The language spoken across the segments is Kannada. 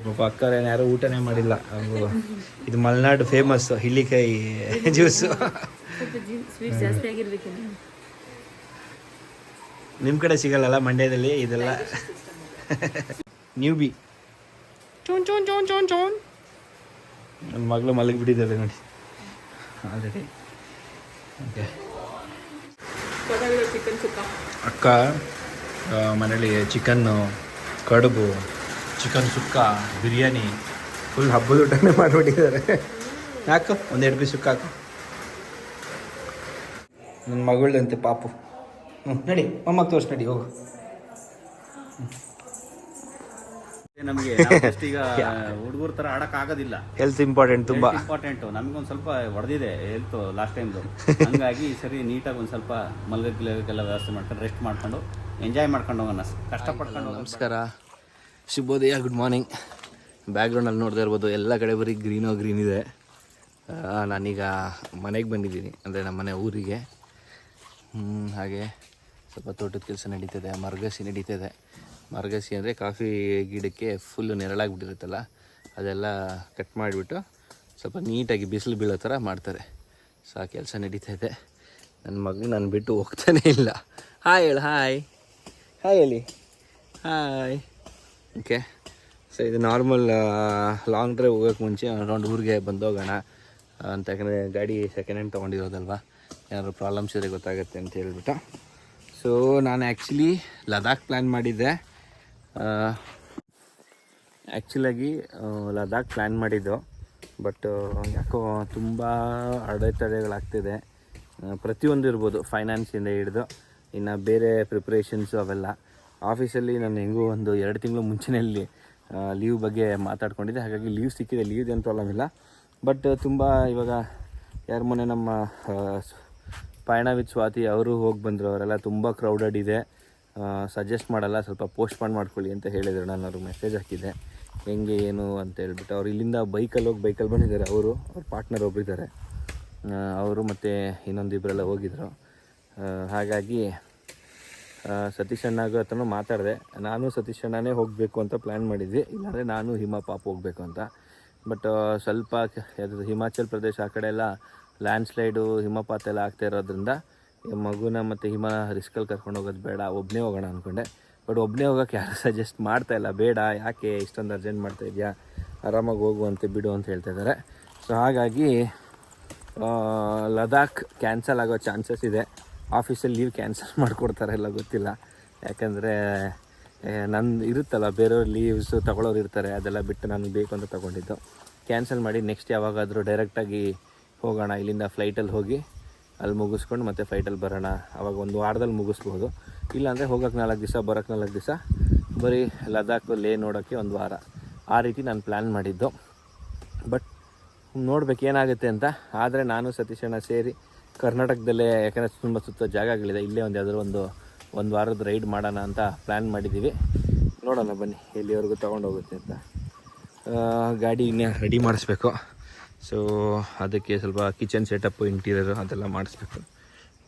ಪಾಪ ಅಕ್ಕರೇನು ಯಾರು ಊಟನೇ ಮಾಡಿಲ್ಲ. ಅವ್ರು ಇದು ಮಲೆನಾಡು ಫೇಮಸ್ ಹಿಳ್ಳಿಕಾಯಿ ಜ್ಯೂಸು ನಿಮ್ಮ ಕಡೆ ಸಿಗಲ್ಲಲ್ಲ ಮಂಡ್ಯದಲ್ಲಿ ಇದೆಲ್ಲ? ನ್ಯೂ ಬಿ ಚೋನ್ ಚೋನ್ ಚೋನ್ ಚೋನ್ ಚೋನ್. ನನ್ನ ಮಗಳು ಮಲಗಿಬಿಟ್ಟಿದ್ದಾರೆ ನೋಡಿ. ಆಲ್ರೆಡಿ ಓಕೆ ಅಕ್ಕ ಮನೇಲಿ ಚಿಕನ್ನು ಕಡುಬು ಚಿಕನ್ ಸುಕ್ಕ ಬಿರಿಯಾನಿ. ಫುಲ್ ಹಬ್ಬದ ಊಟನೇ ಮಾಡಿಬಿಟ್ಟಿದ್ದಾರೆ. ಯಾಕು? ಒಂದು ಎರಡು ಪೀಸ್ ಸುಕ್ಕ ಹಾಕು. ನನ್ನ ಮಗಳದಂತೆ ಪಾಪು. ಹ್ಞೂ ನಡಿ ಅಮ್ಮಗೆ ತೋರಿಸಿ ನಡಿ ಹೋಗು. ನಮಗೆ ಈಗ ಹುಡುಗರ ತರ ಆಡಕ್ ಆಗೋದಿಲ್ಲ. ಹೆಲ್ತ್ ಇಂಪಾರ್ಟೆಂಟ್ ತುಂಬ. ಇಂಪಾರ್ಟೆಂಟ್ ನಮಗೊಂದು ಸ್ವಲ್ಪ ಹೊಡೆದಿದೆ ಹೆಲ್ತ್ ಲಾಸ್ಟ್ ಟೈಮ್ದು ಹಂಗಾಗಿ ಈ ಸರಿ ನೀಟಾಗಿ ಒಂದು ಸ್ವಲ್ಪ ಮಲ್ಗಕ್ಕೆಲ್ಲ ವ್ಯವಸ್ಥೆ ಮಾಡ್ಕೊಂಡು ರೆಸ್ಟ್ ಮಾಡ್ಕೊಂಡು ಎಂಜಾಯ್ ಮಾಡ್ಕೊಂಡು ಹೋಗೋಣ. ಕಷ್ಟಪಡ್ಕೊಂಡು ಹೋಗೋಣ. ನಮಸ್ಕಾರ. ಶುಭೋದಯ ಗುಡ್ ಮಾರ್ನಿಂಗ್ ಬ್ಯಾಕ್ಗ್ರೌಂಡಲ್ಲಿ ನೋಡ್ತಾ ಇರ್ಬೋದು. ಎಲ್ಲ ಕಡೆ ಬರೀ ಗ್ರೀನೋ ಗ್ರೀನ್ ಇದೆ. ನಾನೀಗ ಮನೆಗೆ ಬಂದಿದ್ದೀನಿ. ಅಂದರೆ ನಮ್ಮ ಮನೆ ಊರಿಗೆ. ಹಾಗೆ ಸ್ವಲ್ಪ ತೋಟದ ಕೆಲಸ ನಡೀತದೆ. ಮರಗಸಿ ನಡೀತದೆ. ಮರಗಸಿ ಅಂದರೆ ಕಾಫಿ ಗಿಡಕ್ಕೆ ಫುಲ್ಲು ನೆರಳಾಗ್ಬಿಟ್ಟಿರುತ್ತಲ್ಲ, ಅದೆಲ್ಲ ಕಟ್ ಮಾಡಿಬಿಟ್ಟು ಸ್ವಲ್ಪ ನೀಟಾಗಿ ಬಿಸಿಲು ಬೀಳೋ ಥರ ಮಾಡ್ತಾರೆ. ಸೊ ಆ ಕೆಲಸ ನಡೀತಾ ಇದೆ. ನನ್ನ ಮಗು ನಾನು ಬಿಟ್ಟು ಹೋಗ್ತಾನೇ ಇಲ್ಲ. ಹಾಯ್ ಹೇಳು ಹಾಯ್ ಹಾಯ್ ಹೇಳಿ ಹಾಯ್ ಓಕೆ ಸೊ ಇದು ನಾರ್ಮಲ್ ಲಾಂಗ್ ಡ್ರೈವ್ ಹೋಗೋಕ್ಕೆ ಮುಂಚೆ ರೌಂಡ್ ಊರಿಗೆ ಬಂದೋಗೋಣ ಅಂತ ಯಾಕಂದರೆ ಗಾಡಿ ಸೆಕೆಂಡ್ ಹ್ಯಾಂಡ್ ತೊಗೊಂಡಿರೋದಲ್ವ? ಏನಾದ್ರು ಪ್ರಾಬ್ಲಮ್ಸ್ ಇದ್ರೆ ಗೊತ್ತಾಗುತ್ತೆ ಅಂತ ಹೇಳ್ಬಿಟ್ಟು. ಸೊ ನಾನು ಆ್ಯಕ್ಚುಲಿ ಲದಾಖ್ ಪ್ಲ್ಯಾನ್ ಮಾಡಿದ್ದೆ. ಆ್ಯಕ್ಚುಲಾಗಿ ಲದಾಖ್ ಪ್ಲ್ಯಾನ್ ಮಾಡಿದ್ದು. ಬಟ್ ಯಾಕೋ ತುಂಬ ಅಡೆತಡೆಗಳಾಗ್ತಿದೆ. ಪ್ರತಿಯೊಂದು ಇರ್ಬೋದು ಫೈನಾನ್ಸಿಂದ ಹಿಡಿದು. ಇನ್ನು ಬೇರೆ ಪ್ರಿಪ್ರೇಷನ್ಸು ಅವೆಲ್ಲ. ಆಫೀಸಲ್ಲಿ ನಾನು ಹೆಂಗೂ ಒಂದು ಎರಡು ತಿಂಗಳು ಮುಂಚಿನಲ್ಲಿ ಲೀವ್ ಬಗ್ಗೆ ಮಾತಾಡ್ಕೊಂಡಿದ್ದೆ. ಹಾಗಾಗಿ ಲೀವ್ ಸಿಕ್ಕಿದೆ. ಲೀವ್ ಏನು ಪ್ರಾಬ್ಲಮ್ ಇಲ್ಲ ಬಟ್ ತುಂಬ ಇವಾಗ ಯಾರು ಮೊನ್ನೆ ನಮ್ಮ ಪಯಣ ವಿತ್ ಸ್ವಾತಿ ಅವರು ಹೋಗಿ ಬಂದರು. ಅವರೆಲ್ಲ ತುಂಬ ಕ್ರೌಡೆಡ್ ಇದೆ. ಸಜೆಸ್ಟ್ ಮಾಡಲ್ಲ. ಸ್ವಲ್ಪ ಪೋಸ್ಟ್ಪಾನ್ ಮಾಡ್ಕೊಳ್ಳಿ ಅಂತ ಹೇಳಿದರು. ನಾನು ಅವ್ರಿಗೆ ಮೆಸೇಜ್ ಹಾಕಿದ್ದೆ. ಹೆಂಗೆ, ಏನು ಅಂತ ಹೇಳ್ಬಿಟ್ಟು. ಅವ್ರು ಇಲ್ಲಿಂದ ಬೈಕಲ್ಲಿ ಹೋಗಿ, ಬೈಕಲ್ಲಿ ಬಂದಿದ್ದಾರೆ. ಅವರು, ಅವ್ರ ಪಾರ್ಟ್ನರ್ ಒಬ್ಬರಿದ್ದಾರೆ ಅವರು ಮತ್ತು ಇನ್ನೊಂದಿಬ್ಬರೆಲ್ಲ ಹೋಗಿದ್ದರು ಹಾಗಾಗಿ ಸತೀಶ್ ಅಣ್ಣಗ ಹತ್ರನೂ ಮಾತಾಡಿದೆ. ನಾನು ಸತೀಶ್ ಅಣ್ಣನೇ ಹೋಗಬೇಕು ಅಂತ ಪ್ಲ್ಯಾನ್ ಮಾಡಿದ್ವಿ. ಇಲ್ಲಾಂದರೆ ನಾನು ಹಿಮ ಪಾಪ ಹೋಗಬೇಕು ಅಂತ. ಬಟ್ ಸ್ವಲ್ಪ ಯಾವುದು ಹಿಮಾಚಲ್ ಪ್ರದೇಶ ಆ ಕಡೆ ಎಲ್ಲ ಲ್ಯಾಂಡ್ ಸ್ಲೈಡು ಹಿಮಪಾತ ಎಲ್ಲ ಆಗ್ತಾ ಇರೋದ್ರಿಂದ ಮಗುನ ಮತ್ತು ಹಿಮ ರಿಸ್ಕಲ್ಲಿ ಕರ್ಕೊಂಡು ಹೋಗೋದು ಬೇಡ. ಒಬ್ಬನೇ ಹೋಗೋಣ ಅಂದ್ಕೊಂಡೆ ಬಟ್ ಒಬ್ಬನೇ ಹೋಗೋಕ್ಕೆ ಯಾರು ಸಜೆಸ್ಟ್ ಮಾಡ್ತಾ ಇಲ್ಲ. ಬೇಡ, ಯಾಕೆ ಇಷ್ಟೊಂದು ಅರ್ಜೆಂಟ್ ಮಾಡ್ತಾ ಇದೆಯಾ? ಆರಾಮಾಗಿ ಹೋಗುವಂತೆ ಬಿಡು ಅಂತ ಹೇಳ್ತಾ ಇದ್ದಾರೆ ಸೊ ಹಾಗಾಗಿ ಲದಾಖ್ ಕ್ಯಾನ್ಸಲ್ ಆಗೋ ಚಾನ್ಸಸ್ ಇದೆ. ಆಫೀಸಲ್ಲಿ ಲೀವ್ ಕ್ಯಾನ್ಸಲ್ ಮಾಡಿಕೊಡ್ತಾರೆ ಎಲ್ಲ ಗೊತ್ತಿಲ್ಲ. ಯಾಕಂದರೆ ನಂದು ಇರುತ್ತಲ್ಲ, ಬೇರೆಯವ್ರ ಲೀವ್ಸ್ ತಗೊಳ್ಳೋರು ಇರ್ತಾರೆ, ಅದೆಲ್ಲ ಬಿಟ್ಟು ನನಗೆ ಬೇಕು ಅಂತ ತೊಗೊಂಡಿದ್ದು. ಕ್ಯಾನ್ಸಲ್ ಮಾಡಿ ನೆಕ್ಸ್ಟ್ ಯಾವಾಗಾದರೂ ಡೈರೆಕ್ಟಾಗಿ ಹೋಗೋಣ, ಇಲ್ಲಿಂದ ಫ್ಲೈಟಲ್ಲಿ ಹೋಗಿ, ಅಲ್ಲಿ ಮುಗಿಸ್ಕೊಂಡು ಮತ್ತೆ ಫ್ಲೈಟಲ್ಲಿ ಬರೋಣ. ಅವಾಗ ಒಂದು ವಾರದಲ್ಲಿ ಮುಗಿಸ್ಬೋದು. ಇಲ್ಲಾಂದರೆ ಹೋಗೋಕ್ಕೆ ನಾಲ್ಕು ದಿವಸ ಬರೋಕ್ಕೆ ನಾಲ್ಕು ದಿವಸ, ಬರೀ ಲದಾಖ್ ಲೇ ನೋಡೋಕ್ಕೆ ಒಂದು ವಾರ. ಆ ರೀತಿ ನಾನು ಪ್ಲ್ಯಾನ್ ಮಾಡಿದ್ದು. ಬಟ್ ನೋಡ್ಬೇಕು ಏನಾಗುತ್ತೆ ಅಂತ. ಆದರೆ ನಾನು ಸತೀಶಣ್ಣ ಸೇರಿ ಕರ್ನಾಟಕದಲ್ಲೇ ಯಾಕಂದರೆ ತುಂಬ ಸುತ್ತ ಜಾಗಗಳಿದೆ ಇಲ್ಲೇ ಒಂದು ಯಾವುದಾದ್ರು ಒಂದು ಒಂದು ವಾರದ ರೈಡ್ ಮಾಡೋಣ ಅಂತ ಪ್ಲ್ಯಾನ್ ಮಾಡಿದ್ದೀವಿ ನೋಡೋಣ ಬನ್ನಿ ಎಲ್ಲಿವರೆಗೂ ತೊಗೊಂಡು ಹೋಗುತ್ತೆ ಅಂತ. ಆ, ಗಾಡಿ ಇನ್ನೇ ರೆಡಿ ಮಾಡಿಸ್ಬೇಕು. ಸೊ ಅದಕ್ಕೆ ಸ್ವಲ್ಪ ಕಿಚನ್ ಸೆಟಪ್ಪು ಇಂಟೀರಿಯರು ಅದೆಲ್ಲ ಮಾಡಿಸ್ಬೇಕು.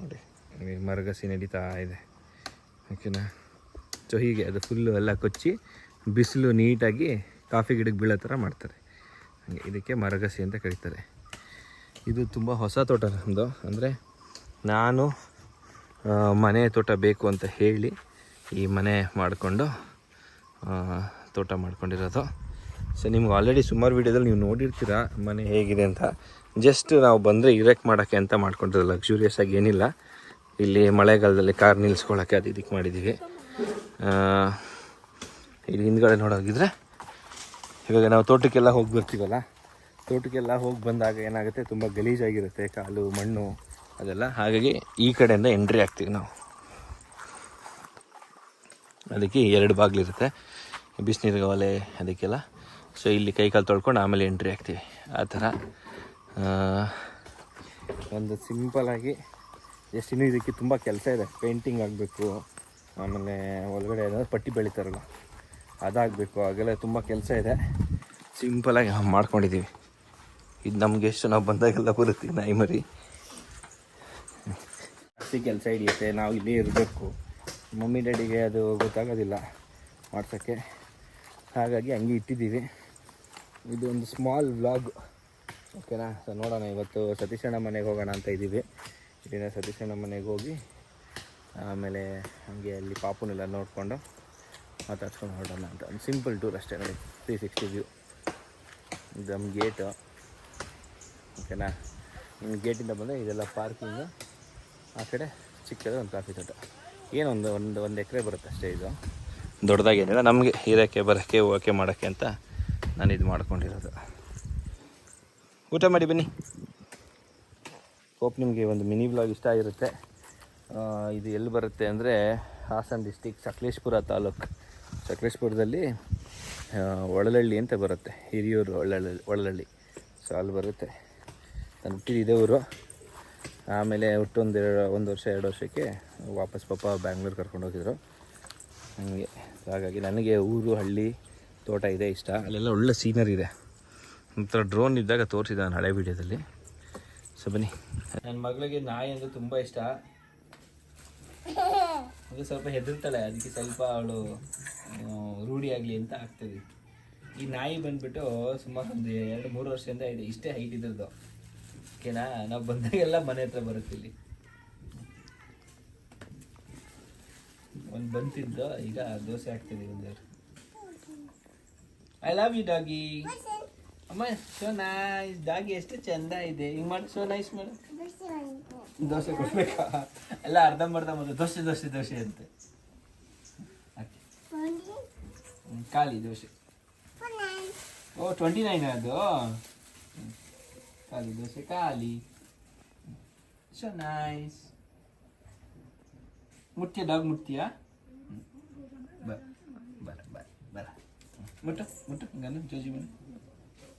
ನೋಡಿ ಮರಗಸಿ ನಡೀತಾ ಇದೆ. ಓಕೆನಾ ಸೊ ಹೀಗೆ ಅದು ಫುಲ್ಲು ಎಲ್ಲ ಕೊಚ್ಚಿ ಬಿಸಿಲು ನೀಟಾಗಿ ಕಾಫಿ ಗಿಡಕ್ಕೆ ಬೀಳೋ ಥರ ಮಾಡ್ತಾರೆ. ಹಾಗೆ ಇದಕ್ಕೆ ಮರಗಸಿ ಅಂತ ಕರೀತಾರೆ. ಇದು ತುಂಬ ಹೊಸ ತೋಟ ನಮ್ಮದು ಅಂದರೆ ನಾನು ಮನೆ ತೋಟ ಬೇಕು ಅಂತ ಹೇಳಿ ಈ ಮನೆ ಮಾಡಿಕೊಂಡು ತೋಟ ಮಾಡ್ಕೊಂಡಿರೋದು. ಸೊ ನಿಮ್ಗೆ ಆಲ್ರೆಡಿ ಸುಮಾರು ವೀಡಿಯೋದಲ್ಲಿ ನೀವು ನೋಡಿರ್ತೀರ ಮನೆ ಹೇಗಿದೆ ಅಂತ. ಜಸ್ಟ್ ನಾವು ಬಂದರೆ ಇರೆಕ್ಟ್ ಮಾಡೋಕ್ಕೆ ಅಂತ ಮಾಡ್ಕೊಂಡಿರೋದು. ಲಕ್ಸುರಿಯಸ್ ಆಗಿ ಏನಿಲ್ಲ. ಇಲ್ಲಿ ಮಳೆಗಾಲದಲ್ಲಿ ಕಾರ್ ನಿಲ್ಲಿಸ್ಕೊಳ್ಳೋಕ್ಕೆ ಅದು ಇದಕ್ಕೆ ಮಾಡಿದ್ದೀವಿ. ಇಲ್ಲಿ ಹಿಂದ್ಗಡೆ ನೋಡೋಗಿದ್ರೆ ಇವಾಗ ನಾವು ತೋಟಕ್ಕೆಲ್ಲ ಹೋಗಿ ಬರ್ತೀವಲ್ಲ ತೋಟಕ್ಕೆಲ್ಲ ಹೋಗಿ ಬಂದಾಗ ಏನಾಗುತ್ತೆ? ತುಂಬ ಗಲೀಜಾಗಿರುತ್ತೆ ಕಾಲು, ಮಣ್ಣು ಅದೆಲ್ಲ. ಹಾಗಾಗಿ ಈ ಕಡೆಯಿಂದ ಎಂಟ್ರಿ ಆಗ್ತೀವಿ ನಾವು. ಅದಕ್ಕೆ ಎರಡು ಬಾಗಿಲಿರುತ್ತೆ. ಬಿಸಿನೀರಿಗೆ ಒಲೆ ಅದಕ್ಕೆಲ್ಲ. ಸೊ ಇಲ್ಲಿ ಕೈ ಕಾಲು ತೊಳ್ಕೊಂಡು ಆಮೇಲೆ ಎಂಟ್ರಿ ಆಗ್ತೀವಿ. ಆ ಥರ. ಒಂದು ಸಿಂಪಲಾಗಿ ಎಷ್ಟು ಇನ್ನೂ ಇದಕ್ಕೆ ತುಂಬ ಕೆಲಸ ಇದೆ. ಪೇಂಟಿಂಗ್ ಆಗಬೇಕು. ಆಮೇಲೆ ಒಳಗಡೆ ಏನಾದ್ರು ಪಟ್ಟಿ ಬೆಳಿತಾರಲ್ಲ, ಅದಾಗಬೇಕು. ಹಾಗೆಲ್ಲ ತುಂಬ ಕೆಲಸ ಇದೆ. ಸಿಂಪಲಾಗಿ ಮಾಡ್ಕೊಂಡಿದ್ದೀವಿ. ಇದು ನಮ್ಗೆ ಎಷ್ಟು ನಾವು ಬಂದಾಗೆಲ್ಲ ಬರುತ್ತೆ ನಾಯಿ ಮರಿ. ಜಾಸ್ತಿ ಕೆಲಸ ಹಿಡಿಯುತ್ತೆ, ನಾವು ಇಲ್ಲೇ ಇರಬೇಕು. ಮಮ್ಮಿ, ಡ್ಯಾಡಿಗೆ ಅದು ಗೊತ್ತಾಗೋದಿಲ್ಲ ಮಾಡ್ಸೋಕ್ಕೆ. ಹಾಗಾಗಿ ಹಂಗೆ ಇಟ್ಟಿದ್ದೀವಿ. ಇದು ಒಂದು ಸ್ಮಾಲ್ ವ್ಲಾಗ್. ಓಕೆನಾ? ಸೊ ನೋಡೋಣ ಇವತ್ತು ಸತೀಶಣ್ಣ ಮನೆಗೆ ಹೋಗೋಣ ಅಂತ ಇದ್ದೀವಿ. ಇಲ್ಲಿನ ಸತೀಶಣ್ಣ ಮನೆಗೆ ಹೋಗಿ, ಆಮೇಲೆ ಹಾಗೆ ಅಲ್ಲಿ ಪಾಪುನೆಲ್ಲ ನೋಡಿಕೊಂಡು ಮಾತಾಡ್ಸ್ಕೊಂಡು ಹೊರಡೋಣ ಅಂತ. ಒಂದು ಸಿಂಪಲ್ ಟೂರ್ ಅಷ್ಟೇ ನೋಡಿ ತ್ರೀ ಸಿಕ್ಸ್ಟಿ ವ್ಯೂ ಇದು ನಮ್ಮ ಗೇಟು ಓಕೆನಾ? ಇನ್ನು ಗೇಟಿಂದ ಬಂದರೆ ಇದೆಲ್ಲ ಪಾರ್ಕಿಂಗು ಆ ಕಡೆ ಚಿಕ್ಕದು ಒಂದು ಕಾಫಿ ತೋಟ. ಏನು ಒಂದು ಒಂದು ಒಂದು ಎಕರೆ ಬರುತ್ತೆ ಅಷ್ಟೇ ಇದು. ದೊಡ್ಡದಾಗೇನಿಲ್ಲ ನಮಗೆ ಇರೋಕ್ಕೆ ಬರೋಕ್ಕೆ ಓಕೆ ಮಾಡೋಕ್ಕೆ ಅಂತ ನಾನು ಇದು ಮಾಡ್ಕೊಂಡಿರೋದು. ಊಟ ಮಾಡಿ ಬನ್ನಿ. ಹೋಪ್ ನಿಮಗೆ ಒಂದು ಮಿನಿ ಬ್ಲಾಗ್ ಇಷ್ಟ ಆಗಿರುತ್ತೆ. ಇದು ಎಲ್ಲಿ ಬರುತ್ತೆ ಅಂದರೆ ಹಾಸನ ಡಿಸ್ಟಿಕ್ ಸಕಲೇಶ್ಪುರ ತಾಲೂಕು. ಸಕಲೇಶ್ಪುರದಲ್ಲಿ ಒಳಲಳ್ಳಿ ಅಂತ ಬರುತ್ತೆ. ಹಿರಿಯೂರು ಒಳ್ಳಳ್ಳಿ ಒಳಲಳ್ಳಿ. ಸೊ ಅಲ್ಲಿ ಬರುತ್ತೆ. ನಾನು ಇದೆ ಊರು. ಆಮೇಲೆ ಹುಟ್ಟೊಂದು ಎರಡು, ಒಂದು ವರ್ಷ, ಎರಡು ವರ್ಷಕ್ಕೆ ವಾಪಸ್ ಪಾಪ ಬ್ಯಾಂಗ್ಳೂರ್ ಕರ್ಕೊಂಡು ಹೋಗಿದ್ರು. ಹಂಗೆ, ಹಾಗಾಗಿ ನನಗೆ ಊರು, ಹಳ್ಳಿ, ತೋಟ ಇದೆ ಇಷ್ಟ. ಅಲ್ಲೆಲ್ಲ ಒಳ್ಳೆ ಸೀನರಿ ಇದೆ. ಒಂಥರ ಡ್ರೋನ್ ಇದ್ದಾಗ ತೋರಿಸಿದ ನಾನು ಹಳೆ ವೀಡಿಯೋದಲ್ಲಿ. ಸೊ ಬನ್ನಿ. ನನ್ನ ಮಗಳಿಗೆ ನಾಯಿ ಅಂದರೆ ತುಂಬ ಇಷ್ಟ. ಅದು ಸ್ವಲ್ಪ ಹೆದರ್ತಾಳೆ. ಅದಕ್ಕೆ ಸ್ವಲ್ಪ ಅವಳು ರೂಢಿಯಾಗಲಿ ಅಂತ ಆಗ್ತದೆ. ಈ ನಾಯಿ ಬಂದ್ಬಿಟ್ಟು ಸುಮಾರು ಒಂದು ಎರಡು, ಮೂರು ವರ್ಷದಿಂದ ಇದೆ. ಇಷ್ಟೇ ಹೈಟ್ ಇದ್ರದ್ದು ಓಕೆನಾ? ನಾವು ಬಂದಾಗೆಲ್ಲ ಮನೆ ಹತ್ರ ಬರುತ್ತೆ ಇಲ್ಲಿ. ಒಂದು ಬಂತಿದ್ದು ಈಗ ದೋಸೆ ಹಾಕ್ತಿದ್ದೀವಿ ಒಂದು ಐ ಲವ್ ಯು ಡಾಗಿ ಅಮ್ಮ ಸೋ ನೈಸ್ ಡಾಗಿ ಎಷ್ಟು ಚಂದ ಇದೆ. ಹಿಂಗೆ ಮಾಡಿ ಸೋ ನೈಸ್ ಮೇಡಮ್ ದೋಸೆ ಕೊಡ್ಬೇಕಾ? ಎಲ್ಲ ಅರ್ಧಂಬರ್ಧ ಮತ್ತು ದೋಸೆ ದೋಸೆ ದೋಸೆ ಅಂತ. ಖಾಲಿ ದೋಸೆ. ಓ ಟ್ವೆಂಟಿ ನೈನ್ ಅದು ಹ್ಮ್. ಖಾಲಿ ದೋಸೆ ಖಾಲಿ ಸೊ ನೈಸ್ ಮುಟ್ತೀಯ ಡಾಗ್ ಮುಟ್ತೀಯಾ ಹ್ಮ್. ಬರ ಬರ ಬರ ಬರ ಹ್ಮ್. ಮುಟ್ಟು ಮುಟ್ಟು ಗನ್ನು ಜೋಜಿ ಮನೆ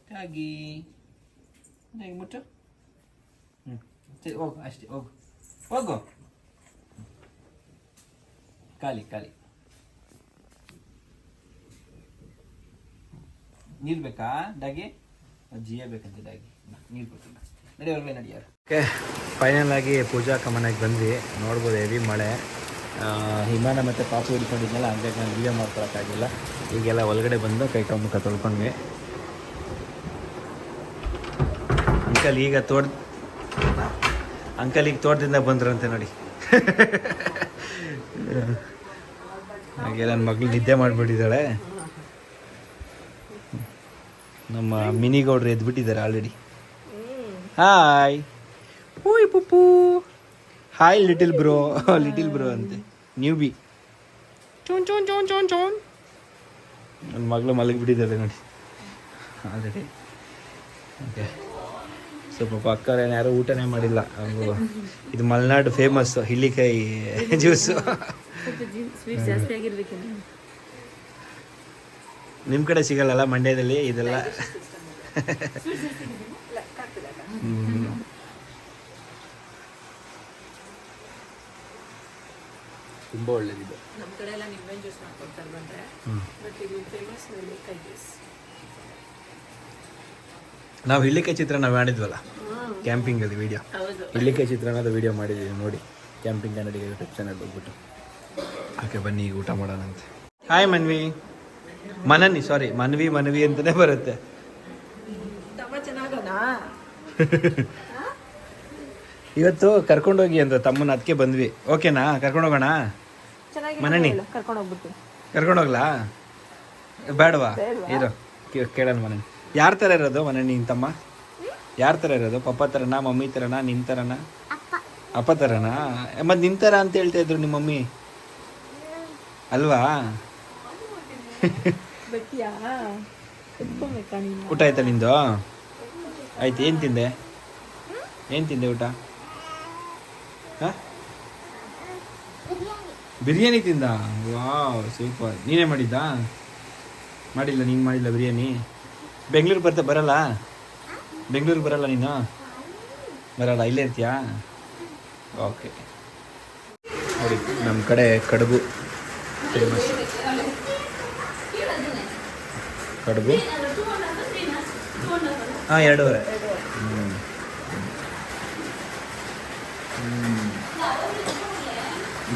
ಡಾಗಿ ಡಾಗಿ ಮುಟ್ಟು ಹ್ಞೂ ಸರಿ ಹೋಗು ಅಷ್ಟೇ ಹೋಗು ಹೋಗು ಖಾಲಿ ಖಾಲಿ ನೀರು ಬೇಕಾ ಡಾಗಿ ಜಿಯ ಬೇಕಂತೆ ಡಾಗಿ ಓಕೆ ಫೈನಲ್ ಆಗಿ ಪೂಜಾ ಕಮನಕ್ಕೆ ಬಂದ್ವಿ. ನೋಡ್ಬೋದು ಹೆವಿ ಮಳೆ. ಹಿಮಾನ ಮತ್ತು ಪಾಪು ಹಿಡ್ಕೊಂಡಿದ್ನಲ್ಲ, ಹಂಗಾಗಿ ನಾನು ವಿಡಿಯೋ ಮಾಡ್ಕೊಳಕ್ಕಾಗಿಲ್ಲ ಈಗೆಲ್ಲ ಒಳಗಡೆ ಬಂದು ಕೈ ಮುಖ ತೊಳ್ಕೊಂಡ್ವಿ. ಅಂಕಲ್ ಈಗ ತೋಟ ಅಂಕಲ್ ಈಗ ತೋಟದಿಂದ ಬಂದ್ರಂತೆ ನೋಡಿ. ಹಾಗೆ ನನ್ನ ಮಗಳು ನಿದ್ದೆ ಮಾಡಿಬಿಟ್ಟಿದ್ದಾಳೆ. ನಮ್ಮ ಮಿನಿ ಗೌಡ್ರು ಎದ್ಬಿಟ್ಟಿದ್ದಾರೆ ಆಲ್ರೆಡಿ ಹಾಯ್ ಹೂಯ್ ಪುಪ್ಪು hi little bro little bro ಅಂತೆ. ನ್ಯೂ ಬಿ ಚೋನ್ ಚೋನ್ ಚೋನ್ ಚೋನ್ ಚೋನ್ ನನ್ನ ಮಗಳು ಮಲಗಿಬಿಟ್ಟಿದ್ದಾಳೆ ನೋಡಿ. ಆಲ್ರೆಡಿ ಓಕೆ ಸೊ ಪಾಪ ಅಕ್ಕರೇನು ಯಾರು ಊಟನೇ ಮಾಡಿಲ್ಲ. ಇದು ಮಲೆನಾಡು ಫೇಮಸ್ ಹಿಲ್ಲಿಕಾಯಿ ಜ್ಯೂಸು ನಿಮ್ಮ ಕಡೆ ಸಿಗಲ್ಲಲ್ಲ ಮಂಡ್ಯದಲ್ಲಿ ಇದೆಲ್ಲ. ತುಂಬ ಒಳ್ಳೇದಿದೆ. ನಮ್ಮ ಕಡೆ ಎಲ್ಲ ನಿಂಬೆ ಜ್ಯೂಸ್ ಮಾಡ್ಕೊಡ್ತಾರೆ ಬಂದ್ರೆ. ಬಟ್ ಇದು ಫೇಮಸ್ ನೆಲ್ಲಿಕಾಯಿ ಜ್ಯೂಸ್ ನಾವು ಹಿಳ್ಳಿಕಾಯಿ ಚಿತ್ರಾನ್ನ ಮಾಡಿದ್ವಲ್ಲ? ಕ್ಯಾಂಪಿಂಗಲ್ಲಿ ವಿಡಿಯೋ ಹಿಳ್ಳಿಕಾಯಿ ಚಿತ್ರಾನ್ನದ ವಿಡಿಯೋ ಮಾಡಿದ್ದೀವಿ ನೋಡಿ. ಕ್ಯಾಂಪಿಂಗ್ ಕನ್ನಡಿಗ ಯೂಟ್ಯೂಬ್ ಚಾನಲ್ ಹೋಗ್ಬಿಟ್ಟು ಓಕೆ ಬನ್ನಿ ಈಗ ಊಟ ಮಾಡೋಣ ಅಂತ ಹಾಯ್ ಮನ್ವಿ. ಮನನಿ ಸಾರಿ ಮನ್ವಿ ಮನವಿ ಅಂತಲೇ ಬರುತ್ತೆ. ಇವತ್ತು ಕರ್ಕೊಂಡೋಗಿ ಅಂತ ತಮ್ಮನ ಅದಕ್ಕೆ ಬಂದ್ವಿ. ಓಕೆನಾ? ಕರ್ಕೊಂಡು ಹೋಗೋಣ ಮನನಿ. ಕರ್ಕೊಂಡು ಹೋಗ್ಲಾ ಕರ್ಕೊಂಡೋಗ್ಲಾ? ಬೇಡವಾ? ಇರೋ ಕೇಳೋಣ ಮನೆ ಯಾರ ಥರ ಇರೋದು ಮನೆ ನಿನ್ ತಮ್ಮ? ಯಾರ ತರ ಇರೋದು? ಪಪ್ಪ ಥರನಾ ಮಮ್ಮಿ ಥರನಾ ನಿನ್ ತರನಾ? ಅಪ್ಪ ಥರನಾ ಮತ್ತು ನಿನ್ ತರ ಅಂತ ಹೇಳ್ತಾ ಇದ್ರು ನಿಮ್ಮ ಮಮ್ಮಿ? ಅಲ್ವಾ? ಊಟ ಆಯ್ತಾ ನಿಂದು? ಆಯ್ತು, ಏನು ತಿಂದೆ? ಏನು ತಿಂದೆ ಊಟ? ಹಾಂ? ಬಿರಿಯಾನಿ ತಿಂದ? ವಾವ್ ಸೂಪರ್ ನೀನೇ ಮಾಡಿದ್ದಾ? ಮಾಡಿಲ್ಲ, ನೀನು ಮಾಡಿಲ್ಲ ಬಿರಿಯಾನಿ? ಬೆಂಗಳೂರು ಬರ್ತಾ, ಬರಲ್ಲ? ಬೆಂಗಳೂರಿಗೆ ಬರಲ್ಲ ನೀನು? ಬರಲ್ಲ, ಇಲ್ಲೇ ಇರ್ತೀಯಾ? ಓಕೆ. ನೋಡಿ ನಮ್ಮ ಕಡೆ ಕಡುಬು ಫೇಮಸ್ ಕಡುಬು? ಹಾಂ ಎರಡೂವರೆ.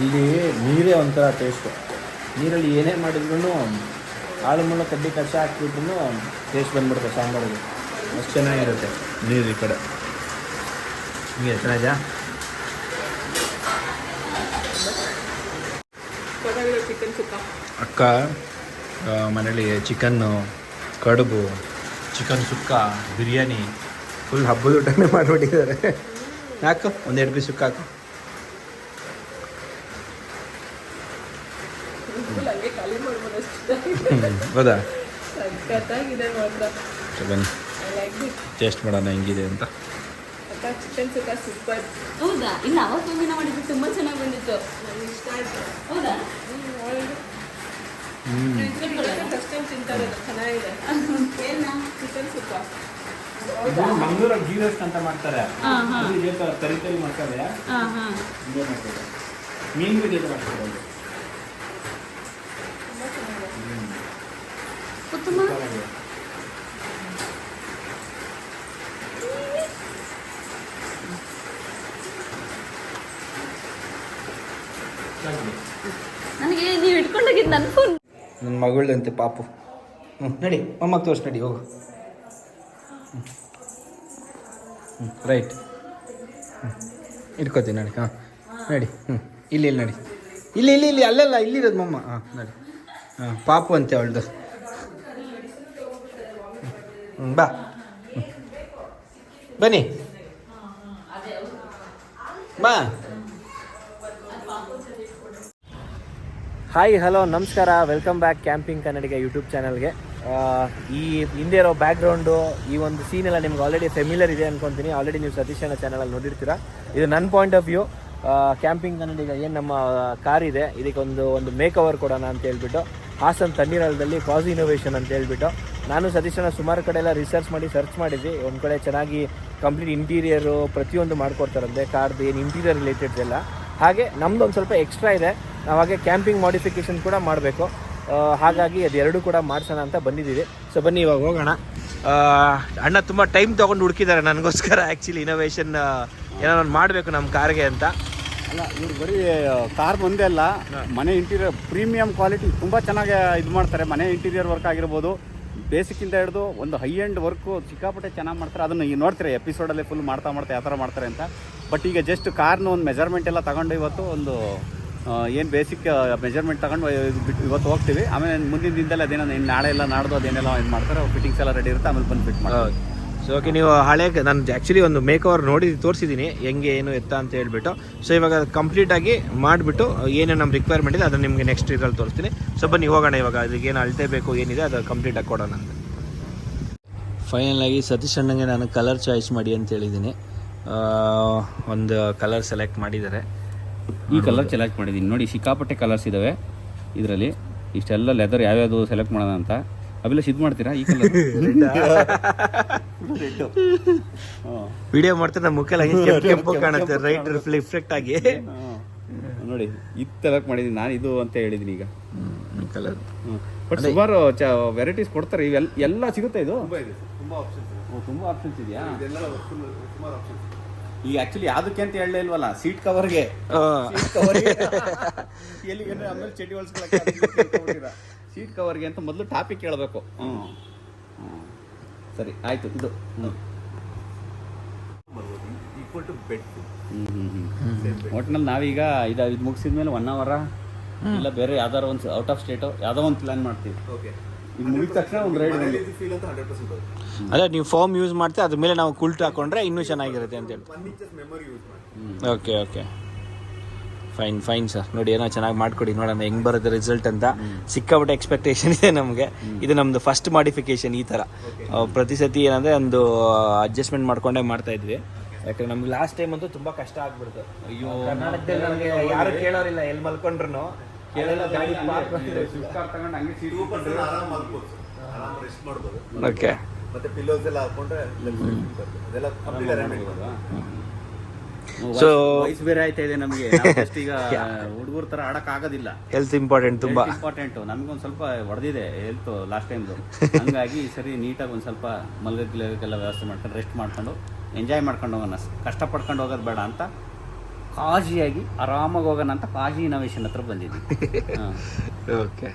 ಇಲ್ಲಿ ನೀರೇ ಒಂಥರ ಟೇಸ್ಟು ನೀರಲ್ಲಿ ಏನೇ ಮಾಡಿದ್ರು ಆಳು ಮುಳ್ಳು ಕಡ್ಡಿ ಕಷ್ಟ ಹಾಕಿಬಿಟ್ಟು ಟೇಸ್ಟ್ ಬಂದ್ಬಿಡುತ್ತೆ ಸಾಂಬಾರಿಗೆ. ಅಷ್ಟು ಚೆನ್ನಾಗಿರುತ್ತೆ ನೀರು ಈ ಕಡೆ. ಹಿಂಗೆ ಚೆನ್ನಾಗಿದೆಯಾ ಅಕ್ಕ ಮನೇಲಿ ಚಿಕನ್ನು ಕಡುಬು ಚಿಕನ್ ಸುಕ್ಕ ಬಿರಿಯಾನಿ. ಫುಲ್ ಹಬ್ಬದ ಊಟನೇ ಮಾಡಿಬಿಟ್ಟಿದ್ದಾರೆ. ಹಾಕು ಒಂದೆರಡು ಪೀಸ್ ಸುಕ್ಕ ಹಾಕು ಹೌದಾ? ಬನ್ನಿ ಟೇಸ್ಟ್ ಮಾಡೋಣ ಹೆಂಗಿದೆ ಅಂತ. ಅಕ್ಕ ಚಿಕನ್ ಸುಕ್ಕ ಸೂಪರ್ ಹೌದಾ? ಇಲ್ಲ ಅವತ್ತು ದಿನ ಮಾಡಿದ್ದು ತುಂಬಾ ಚೆನ್ನಾಗಿ ಬಂದಿತ್ತು. ನನಗೆ ಇಷ್ಟ ಆಯಿತು. ಹೌದಾ? ಗೀ ರೋಸ್ಟ್ ಅಂತ ಮಾಡ್ತಾರೆ. ತರಿ ತರಿ ಮಾಡ್ತಾರೆ. ಮೀನು ಜೊತೆ ಮಾಡ್ತಾರೆ. ನನಗೆ ನೀವು ಇಟ್ಕೊಂಡೋಗಿದ್ದು ನನ್ನ ಫೋನ್ ನನ್ನ ಮಗಳದಂತೆ ಪಾಪು. ಹ್ಞೂ ನಡಿ ಮಮ್ಮಗೆ ತೋರಿಸಿ ನಡಿ, ಹೋಗು. ಹ್ಞೂ ರೈಟ್. ಹ್ಞೂ ಇಟ್ಕೋತೀನಿ ನಡಿ, ಹಾಂ, ನಡಿ ಹ್ಞೂ ಇಲ್ಲಿ ಇಲ್ಲಿ ನಡಿ. ಇಲ್ಲಿ ಇಲ್ಲಿ ಇಲ್ಲಿ, ಅಲ್ಲೆಲ್ಲ, ಇಲ್ಲಿರೋದು ಮಮ್ಮ. ಹಾಂ, ನಡಿ. ಹಾಂ, ಪಾಪು ಅಂತೆ ಅವಳ್ದು. ಹ್ಞೂ ಬಾ. ಬನ್ನಿ. ಬಾ. ಹಾಯ್ ಹಲೋ ನಮಸ್ಕಾರ. Welcome back camping Kannadiga YouTube ಚಾನಲ್ಗೆ ಈ ಹಿಂದೆ ಇರೋ ಬ್ಯಾಕ್ಗ್ರೌಂಡು ಈ ಒಂದು ಸೀನ್ ಎಲ್ಲ ನಿಮ್ಗೆ ಆಲ್ರೆಡಿ ಫೆಮಿಲರ್ ಇದೆ ಅನ್ಕೊಂತೀನಿ. ಆಲ್ರೆಡಿ ನೀವು ಸತೀಶ್ ಅಣ್ಣ ಚಾನಲಲ್ಲಿ ನೋಡಿರ್ತೀರಾ. ಇದು ನನ್ನ point of view camping Kannadiga ಏನು ನಮ್ಮ ಕಾರ್ ಇದೆ, ಇದಕ್ಕೆ ಒಂದು ಮೇಕ್ ಓವರ್ ಕೊಡೋಣ ಅಂತ ಹೇಳ್ಬಿಟ್ಟು, ಹಾಸನ್ ತಣ್ಣೀರಳದಲ್ಲಿ ಕಾಸ್ ಇನೋವೇಷನ್ ಅಂತ ಹೇಳ್ಬಿಟ್ಟು, ನಾನು ಸತೀಶನ ಸುಮಾರು ಕಡೆ ಎಲ್ಲ ರಿಸರ್ಚ್ ಮಾಡಿ ಸರ್ಚ್ ಮಾಡಿದ್ವಿ. ಒಂದು ಕಡೆ ಚೆನ್ನಾಗಿ ಕಂಪ್ಲೀಟ್ ಇಂಟೀರಿಯರು ಪ್ರತಿಯೊಂದು ಮಾಡ್ಕೊಡ್ತಾರಂತೆ ಕಾರ್ದು ಏನು ಇಂಟೀರಿಯರ್ ರಿಲೇಟೆಡ್ ಎಲ್ಲ. ಹಾಗೆ ನಮ್ದು ಒಂದು ಸ್ವಲ್ಪ ಎಕ್ಸ್ಟ್ರಾ ಇದೆ. ಹಾಗೆ ಕ್ಯಾಂಪಿಂಗ್ ಮಾಡಿಫಿಕೇಶನ್ ಕೂಡ ಮಾಡಬೇಕು. ಹಾಗಾಗಿ ಅದೆರಡು ಕೂಡ ಮಾಡಿಸೋಣ ಅಂತ ಬಂದಿದ್ದೀವಿ. ಸೊ ಬನ್ನಿ ಇವಾಗ ಹೋಗೋಣ. ಅಣ್ಣ ತುಂಬ ಟೈಮ್ ತೊಗೊಂಡು ಹುಡುಕಿದ್ದಾರೆ ನನಗೋಸ್ಕರ. ಆ್ಯಕ್ಚುಲಿ ಇನೋವೇಷನ್ ಏನೋ ಮಾಡಬೇಕು ನಮ್ಮ ಕಾರ್ಗೆ ಅಂತ. ಅಲ್ಲ ಇವ್ರು ಬರೀ ಕಾರ್ ಒಂದೇ ಅಲ್ಲ ಮನೆ ಇಂಟೀರಿಯರ್ ಪ್ರೀಮಿಯಂ ಕ್ವಾಲಿಟಿ ತುಂಬ ಚೆನ್ನಾಗಿ ಇದು ಮಾಡ್ತಾರೆ. ಮನೆ ಇಂಟೀರಿಯರ್ ವರ್ಕ್ ಆಗಿರ್ಬೋದು ಬೇಸಿಕ್ಕಿಂದ ಹಿಡಿದು ಒಂದು ಹೈ ಎಂಡ್ ವರ್ಕು ಸಿಕ್ಕಾಪಟ್ಟೆ ಚೆನ್ನಾಗಿ ಮಾಡ್ತಾರೆ. ಅದನ್ನು ಈಗ ನೋಡ್ತೀರಾ ಎಪಿಸೋಡಲ್ಲೇ ಫುಲ್ ಮಾಡ್ತಾ ಮಾಡ್ತಾ ಯಾವ ಥರ ಮಾಡ್ತಾರೆ ಅಂತ. ಬಟ್ ಈಗ ಜಸ್ಟ್ ಕಾರ್ನ ಒಂದು ಮೆಜರ್ಮೆಂಟ್ ಎಲ್ಲ ತಗೊಂಡು ಇವತ್ತು ಒಂದು ಏನು ಬೇಸಿಕ್ ಮೆಜರ್ಮೆಂಟ್ ತಗೊಂಡು ಇದು ಬಿಟ್ಟು ಇವತ್ತು ಹೋಗ್ತೀವಿ. ಆಮೇಲೆ ಮುಂದಿನ ದಿನದಲ್ಲಿ ಅದೇನೋ ಇನ್ನು ನಾಳೆ ಎಲ್ಲ ನಾಡ್ದು ಅದೇನೆಲ್ಲ ಇದು ಮಾಡ್ತಾರೆ. ಫಿಟ್ಟಿಂಗ್ಸ್ ಎಲ್ಲ ರೆಡಿ ಇರುತ್ತೆ ಆಮೇಲೆ ಬಂದು ಫಿಟ್ ಮಾಡ್ತಾರೆ. ಸೊ ಓಕೆ ನೀವು ಹಳೆ ನಾನು ಆ್ಯಕ್ಚುಲಿ ಒಂದು ಮೇಕ್ ಓವರ್ ನೋಡಿ ತೋರಿಸಿದ್ದೀನಿ ಹೆಂಗೆ ಏನು ಎತ್ತ ಅಂತ ಹೇಳಿಬಿಟ್ಟು. ಸೊ ಇವಾಗ ಕಂಪ್ಲೀಟಾಗಿ ಮಾಡಿಬಿಟ್ಟು ಏನೇನು ನಮ್ಮ ರಿಕ್ವೈರ್ಮೆಂಟ್ ಇದೆ ಅದನ್ನು ನಿಮಗೆ ನೆಕ್ಸ್ಟ್ ಇದ್ರಲ್ಲಿ ತೋರಿಸ್ತೀನಿ. ಸೊ ಬನ್ನಿ ಹೋಗೋಣ ಇವಾಗ. ಅದಕ್ಕೆ ಏನು ಅಳತೆ ಬೇಕು ಏನಿದೆ ಅದು ಕಂಪ್ಲೀಟಾಗಿ ಕೊಡೋಣ ಅಂತ. ಫೈನಲ್ ಆಗಿ ಸತೀಶ್ ಅಣ್ಣಂಗೆ ನಾನು ಕಲರ್ ಚಾಯ್ಸ್ ಮಾಡಿ ಅಂತ ಹೇಳಿದ್ದೀನಿ ಒಂದು ಕಲರ್ ಸೆಲೆಕ್ಟ್ ಮಾಡಿದ್ದಾರೆ. ಈ ಕಲರ್ ಸೆಲೆಕ್ಟ್ ಮಾಡಿದ್ದೀನಿ ನೋಡಿ ಸಿಕ್ಕಾಪಟ್ಟೆ ಕಲರ್ಸ್ ಇದಾವೆ ಇದರಲ್ಲಿ. ಇಷ್ಟೆಲ್ಲ ಲೆದರ್ ಯಾವ್ಯಾವುದು ಸೆಲೆಕ್ಟ್ ಮಾಡೋಣ ಅಂತ. ಅವೆಲ್ಲ ಇದು ಮಾಡ್ತೀರಾ ಈ ಕಲರ್ ವಿಡಿಯೋ ಮಾಡ್ತಾ ನಮ್ಮ ಹಂಗೆ ಕೆಂಪು ಕೆಂಪು ಕಾಣುತ್ತೆ ರೈಟ್ ರಿಫ್ಲೆಕ್ಟ್ ಆಗಿ. ನೋಡಿ ಇದು ಸೆಲೆಕ್ಟ್ ಮಾಡಿದ್ದೀನಿ ನಾನು ಇದು ಅಂತ ಹೇಳಿದ್ದೀನಿ ಈಗ. ಕಲರ್ ಬಟ್ ಸುಮಾರು ವೆರೈಟೀಸ್ ಕೊಡ್ತಾರೆ. ಇವೆಲ್ಲ ಎಲ್ಲ ಸಿಗುತ್ತೆ ಇದು? ತುಂಬ ತುಂಬಾ ಆಪ್ಷನ್ಸ್ ಇದೆಯಾ? ಈಗ ಆಕ್ಚುಲಿ ಯಾವ್ದಕ್ಕೆ ಅಂತ ಹೇಳಲೇ ಇಲ್ವಲ್ಲ ಸೀಟ್ ಕವರ್ಗೆ ಎಲ್ಲಿಗೆ ಆಮೇಲೆ ಚಡಿ ಹೊಲ್ಸ್ಕೊಳಕ್ಕೆ ಸೀಟ್ ಕವರ್ಗೆ ಅಂತ ಮೊದಲು ಟಾಪಿಕ್ ಕೇಳಬೇಕು. ಹ್ಞೂ ಸರಿ ಆಯ್ತು ಇದು. ಒಟ್ನಲ್ಲಿ ನಾವೀಗ ಇದು ಇದು ಮುಗಿಸಿದ ಮೇಲೆ ಒನ್ ಅವರ ಇಲ್ಲ ಬೇರೆ ಯಾವ್ದಾರು ಒಂದು ಔಟ್ ಆಫ್ ಸ್ಟೇಟ್ ಯಾವುದೋ ಒಂದು ಪ್ಲಾನ್ ಮಾಡ್ತೀವಿ. ಇದು ಮುಗಿದ ತಕ್ಷಣ ಒಂದು ರೈಡ್ ಅದೇ ನೀವು ಫಾರ್ಮ್ ಯೂಸ್ ಮಾಡ್ತೀವಿ ಅದ್ರ ಮೇಲೆ ನಾವು ಕುಲ್ಟ್ ಹಾಕೊಂಡ್ರೆ ಇನ್ನೂ ಚೆನ್ನಾಗಿರುತ್ತೆ ಅಂತ ಹೇಳಿ okay okay fine fine sir ನೋಡಿ ಏನೋ ಚೆನ್ನಾಗಿ ಮಾಡ್ಕೊಡಿ. ನೋಡೋಣ ಹೆಂಗೆ ಬರುತ್ತೆ ರಿಸಲ್ಟ್ ಅಂತ. ಸಿಕ್ಕಾಪಟ್ಟೆ ಎಕ್ಸ್ಪೆಕ್ಟೇಷನ್ ಇದೆ ನಮಗೆ. ಇದು ನಮ್ದು ಫಸ್ಟ್ ಮಾಡಿಫಿಕೇಶನ್ ಈ ಥರ. ಪ್ರತಿ ಸತಿ ಏನಂದ್ರೆ ಒಂದು ಅಡ್ಜಸ್ಟ್ಮೆಂಟ್ ಮಾಡ್ಕೊಂಡೇ ಮಾಡ್ತಾ ಇದ್ವಿ. ಯಾಕಂದ್ರೆ ನಮ್ಗೆ ಲಾಸ್ಟ್ ಟೈಮ್ ಅಂತೂ ತುಂಬಾ ಕಷ್ಟ ಆಗ್ಬಿಡ್ತು. ಅಯ್ಯೋ ಕರ್ನಾಟಕದಲ್ಲಿ ನಮಗೆ ಯಾರು ಕೇಳೋರಿಲ್ಲ ಎಲ್ಲಿ ಮಲ್ಕೊಂಡ್ರು ಕೇಳಲ್ಲ ಗಾಡಿ park ಮಾಡಿದ್ರೆ- ಓಕೆ ಮತ್ತೆ ಪಿಲ್ಲೋಸ್ ಎಲ್ಲ ಹಾಕೊಂಡ್ರೆ ಅದೆಲ್ಲ ಕಂಪ್ಲೀಟ್ ಅರೇಂಜ್ಮೆಂಟ್ ಸೊ ವಯಸ್ಸು ಬೇರೆ ಆಯ್ತಾ ಇದೆ ನಮಗೆ? ಈಗ ಹುಡುಗರ ತರ ಆಡಕ್ ಆಗೋದಿಲ್ಲ ಹೆಲ್ತ್ ಇಂಪಾರ್ಟೆಂಟ್ ತುಂಬಾ. ಇಂಪಾರ್ಟೆಂಟ್ ನಮ್ಗೊಂದ್ ಸ್ವಲ್ಪ ಹೊಡೆದಿದೆ ಹೆಲ್ತ್ ಲಾಸ್ಟ್ ಟೈಮ್ದು ಹಂಗಾಗಿ ಈ ಸರಿ ನೀಟಾಗಿ ಒಂದ್ ಸ್ವಲ್ಪ ಮಲ್ಗಕ್ಕೆಲ್ಲ ವ್ಯವಸ್ಥೆ ಮಾಡ್ಕೊಂಡು ರೆಸ್ಟ್ ಮಾಡ್ಕೊಂಡು ಎಂಜಾಯ್ ಮಾಡ್ಕೊಂಡು ಹೋಗೋಣ. ಕಷ್ಟ ಪಡ್ಕೊಂಡು ಹೋಗೋದು ಬೇಡ ಅಂತ ಕಾಜಿಯಾಗಿ ಆರಾಮಾಗಿ ಹೋಗೋಣ ಅಂತ ಕಾಜಿ ಇನೋವೇಷನ್ ಹತ್ರ ಬಂದಿದ್ವಿ. ಓಕೆ